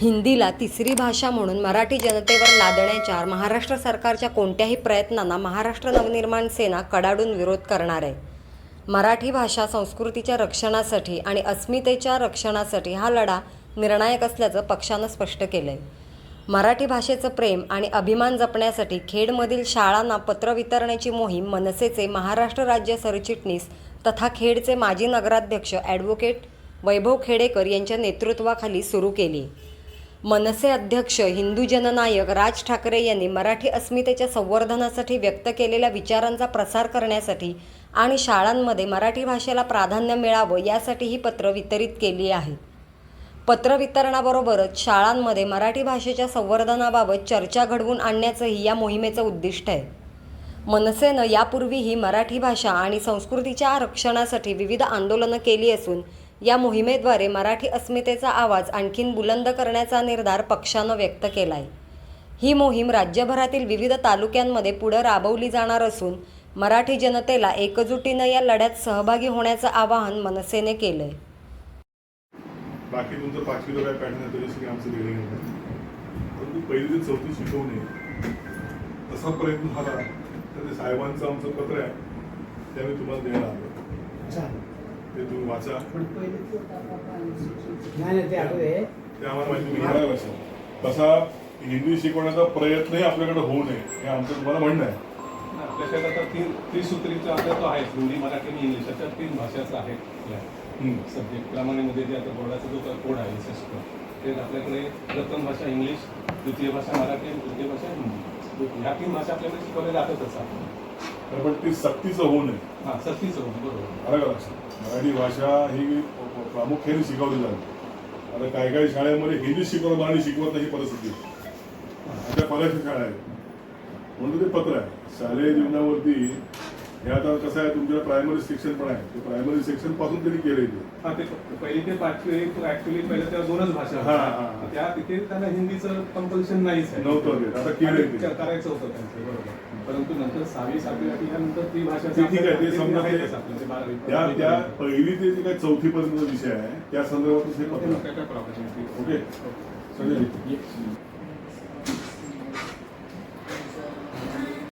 हिंदीला तिसरी भाषा म्हणून मराठी जनतेवर लादण्याच्या महाराष्ट्र सरकारच्या कोणत्याही प्रयत्नांना महाराष्ट्र नवनिर्माण सेना कडाडून विरोध करणार आहे. मराठी भाषा संस्कृतीच्या रक्षणासाठी आणि अस्मितेच्या रक्षणासाठी हा लढा निर्णायक असल्याचं पक्षानं स्पष्ट केलं आहे मराठी भाषेचं प्रेम आणि अभिमान जपण्यासाठी खेडमधील शाळांना पत्र वितरण्याची मोहीम मनसेचे महाराष्ट्र राज्य सरचिटणीस तथा खेडचे माजी नगराध्यक्ष ॲडव्होकेट वैभव खेडेकर यांच्या नेतृत्वाखाली सुरू केली. मनसे अध्यक्ष हिंदू जननायक राज ठाकरे यांनी मराठी अस्मितेच्या संवर्धनासाठी व्यक्त केलेल्या विचारांचा प्रसार करण्यासाठी आणि शाळांमध्ये मराठी भाषेला प्राधान्य मिळावं यासाठी ही पत्र वितरित केली आहेत पत्र वितरणाबरोबरच शाळांमध्ये मराठी भाषेच्या संवर्धनाबाबत चर्चा घडवून आणण्याचंही या मोहिमेचं उद्दिष्ट आहे. मनसेनं यापूर्वीही मराठी भाषा आणि संस्कृतीच्या रक्षणासाठी विविध आंदोलनं केली असून या मोहिमेद्वारे मराठी अस्मितेचा आवाज आणखीन बुलंद करण्याचा निर्धार पक्षानं व्यक्त केला आहे ही मोहीम राज्यभरातील विविध तालुक्यांमध्ये पुढं राबवली जाणार असून मराठी जनतेला एकजुटीनं या लढ्यात सहभागी होण्याचं आवाहन मनसेने केलं आहे बाकी तुमचं पाचवीला काय पॅटर्न आहे तरी आमचं वेगळं नाही परंतु पहिली ते चौथी शिकवणे तसा प्रयत्न झाला तर ते साहेबांचं आमचं पत्र आहे ते आम्ही तुम्हाला द्यायला आलो. ते तुम्ही वाचा. नाही नाही ते आम्हाला माहिती भाषा तसा हिंदी शिकवण्याचा प्रयत्नही आपल्याकडे होऊ नये हे आमचं तुम्हाला म्हणणं आहे. आपल्याकडे आता तीन त्रिसूत्रीचा आता तो आहे हिंदी मराठी आणि इंग्लिश. अशा तीन भाषाचा आहे. सब्जेक्ट प्रमाणेमध्ये जे आता बोर्डाचा जो कोड आहे विशिष्ट ते आपल्याकडे प्रथम भाषा इंग्लिश द्वितीय भाषा मराठी आणि तृतीय भाषा हिंदी. ह्या तीन भाषा आपल्याकडे शिकवल्या जातातच आहे तर पण ती सक्तीचं होऊ नये. हां सक्तीचं होतं बरोबर. आलं का? लक्षात मराठी भाषा ही प्रामुख्याने शिकवली जाते. आता काही काही शाळेमध्ये हिंदी शिकवत मराठी शिकवत नाही ही परिस्थिती आहे. अशा बऱ्याचशा शाळा आहेत. म्हणून ते पत्र आहे. शालेय जीवनावरती हे आता कसं आहे तुमच्याकडे प्रायमरी सेक्शन पण आहे ते प्रायमरी सेक्शनपासून त्यांनी केलंय ते हा ते पहिली ते पाचवी ऍक्च्युली पहिले त्या दोनच भाषा हा, हा. हा. त्या तिथे त्यांना हिंदीचं कंपल्शन नाहीच आहे नव्हतं ते. आता केलंय ते. आणि करायचं होतं त्यांचं बरोबर परंतु नंतर सहावी सातवी आठवी यानंतर ती भाषा ते ठीक आहे ते समजा आहेतच ते- आपलं, ते बारावी त्या त्या पहिली ते जे काही चौथी पर्यंत विषय आहे त्या हे पत्र आहे. काय ओके संजय